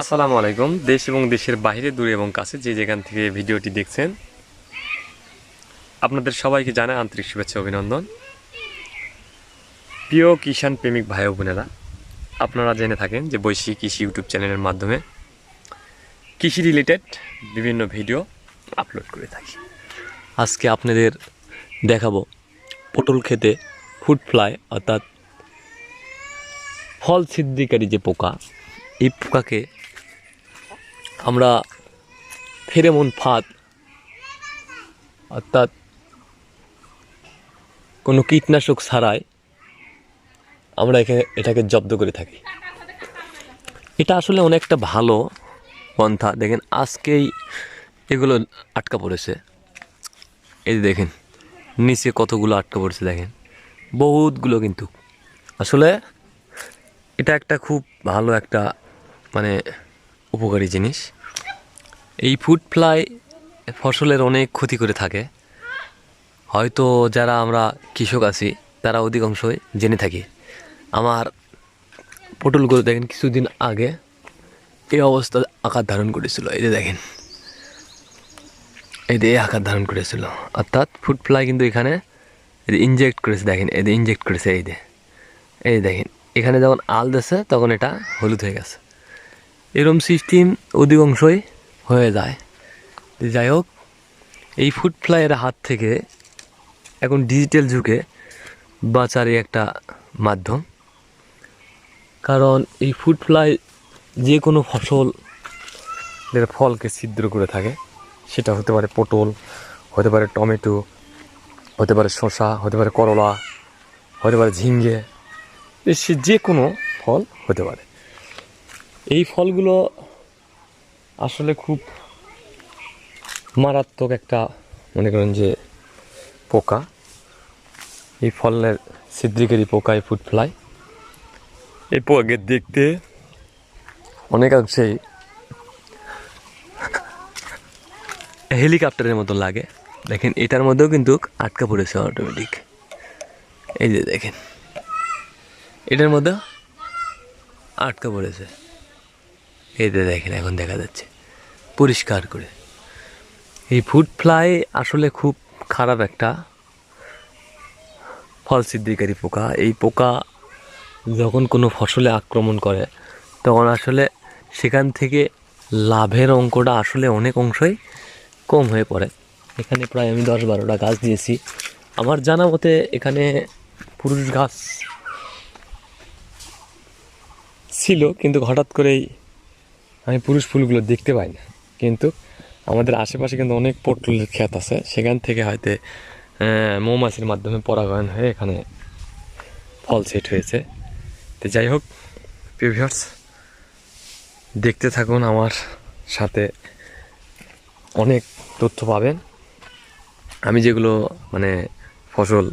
আসসালামু আলাইকুম। দেশ এবং দেশের বাইরে, দূরে এবং কাছে যে যেখান থেকে ভিডিওটি দেখছেন, আপনাদের সবাইকে জানাই আন্তরিক শুভেচ্ছা অভিনন্দন। প্রিয় কিষাণ প্রেমিক ভাই বোনেরা, আপনারা জেনে থাকেন যে বৈশ্বিক কৃষি ইউটিউব চ্যানেলের মাধ্যমে কৃষি রিলেটেড বিভিন্ন ভিডিও আপলোড করে থাকি। আজকে আপনাদের দেখাবো পটল খেতে ফুড ফ্লাই অর্থাৎ ফল ছিদ্রিকারী যে পোকা, এই পোকাকে আমরা ফেরেমন ফাঁদ। অর্থাৎ কোনো কীটনাশক ছাড়াই আমরা এখানে এটাকে জব্দ করে থাকি। এটা আসলে অনেকটা ভালো পন্থা। দেখেন, আজকেই এগুলো আটকা পড়েছে। এই দেখেন, নিচে কতগুলো আটকা পড়েছে দেখেন। বহুতগুলো কিন্তু। আসলে এটা একটা খুব ভালো একটা মানে উপকারী জিনিস। এই ফুড ফ্লাই ফসলের অনেক ক্ষতি করে থাকে। হয়তো যারা আমরা কৃষক আছি, তারা অধিকাংশই জেনে থাকি। আমার পটলগুলো দেখেন কিছুদিন আগে এই অবস্থা আকার ধারণ করেছিল। এই যে দেখেন, এই যে আকার ধারণ করেছিল। অর্থাৎ ফুড ফ্লাই কিন্তু এখানে ইনজেক্ট করেছে, দেখেন, এই ইনজেক্ট করেছে, এই যে, এই দেখেন। এখানে যখন আল দিয়েছে তখন এটা হলুদ হয়ে গেছে। এরম সিস্টেম অধিকাংশই হয়ে যায়। যাই হোক, এই ফুড ফ্লাইয়ের হাত থেকে এখন ডিজিটাল যুগে বাঁচারই একটা মাধ্যম। কারণ এই ফুড ফ্লাই যে কোনো ফসল যেটা ফলকে ছিদ্র করে থাকে, সেটা হতে পারে পটল, হতে পারে টমেটো, হতে পারে শসা, হতে পারে করলা, হতে পারে ঝিঙ্গে, সে যে কোনো ফল হতে পারে। এই ফলগুলো আসলে খুব মারাত্মক একটা, মনে করেন যে, পোকা। এই ফলের ছিদ্রিকারী পোকা এই ফুড ফ্লাই। এই পোকাকে দেখতে অনেকাংশেই হেলিকপ্টারের মতো লাগে। দেখেন, এটার মধ্যেও কিন্তু আটকা পড়েছে অটোমেটিক এই যে দেখেন, এটার মধ্যে আটকা পড়েছে। যে দেখেন, এখন দেখা যাচ্ছে। পরিষ্কার করে। এই ফুড ফ্লাই আসলে খুব খারাপ একটা ফল সিদ্ধিকারী পোকা। এই পোকা যখন কোনো ফসলে আক্রমণ করে, তখন আসলে সেখান থেকে লাভের অঙ্কটা আসলে অনেক অংশই কম হয়ে পড়ে। এখানে প্রায় আমি দশ বারোটা গাছ দিয়েছি। আমার জানা মতে এখানে পুরুষ গাছ ছিল, কিন্তু হঠাৎ করেই আমি পুরুষ ফুলগুলো দেখতে পাই না। কিন্তু আমাদের আশেপাশে কিন্তু অনেক পটলের ক্ষেত আছে। সেখান থেকে হয়তো মৌমাছির মাধ্যমে পরাগায়ন হয়ে এখানে ফল সেট হয়েছে। তো যাই হোক প্রিভিয়ার্স দেখতে থাকুন, আমার সাথে অনেক তথ্য পাবেন। আমি যেগুলো মানে ফসল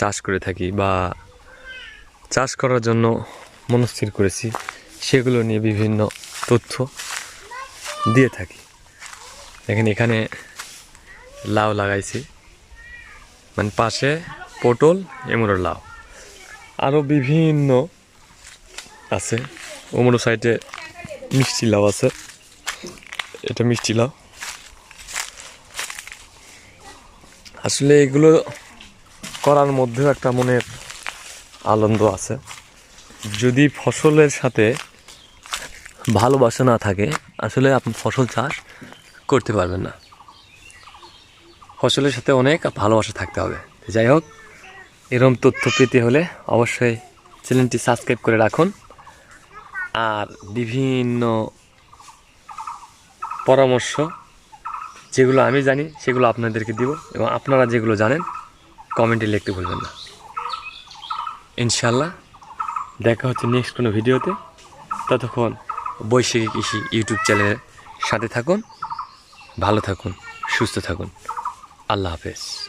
চাষ করে থাকি বা চাষ করার জন্য মনস্থির করেছি, সেগুলো নিয়ে বিভিন্ন তথ্য দিয়ে থাকি। দেখেন এখানে লাউ লাগাইছি। মানে পাশে পটল এমরো লাউ। আরও বিভিন্ন আছে। ওমরো সাইডে মিষ্টি লাউ আছে। এটা মিষ্টি লাউ। আসলে এগুলো করার মধ্যেও একটা মনের আনন্দ আছে। যদি ফসলের সাথে ভালোবাসা না থাকে, আসলে আপনি ফসল চাষ করতে পারবেন না। ফসলের সাথে অনেক ভালোবাসা থাকতে হবে। যাই হোক, এরকম তথ্য পেতে হলে অবশ্যই চ্যানেলটি সাবস্ক্রাইব করে রাখুন। আর বিভিন্ন পরামর্শ, যেগুলো আমি জানি, সেগুলো আপনাদেরকে দিব এবং আপনারা যেগুলো জানেন, কমেন্টে লিখতে ভুলবেন না। ইনশাল্লাহ দেখা হচ্ছে নেক্সট কোনো ভিডিওতে। ততক্ষণ বৈশাখী কৃষি ইউটিউব চ্যানেলের সাথে থাকুন ভালো থাকুন সুস্থ থাকুন। আল্লাহ হাফেজ।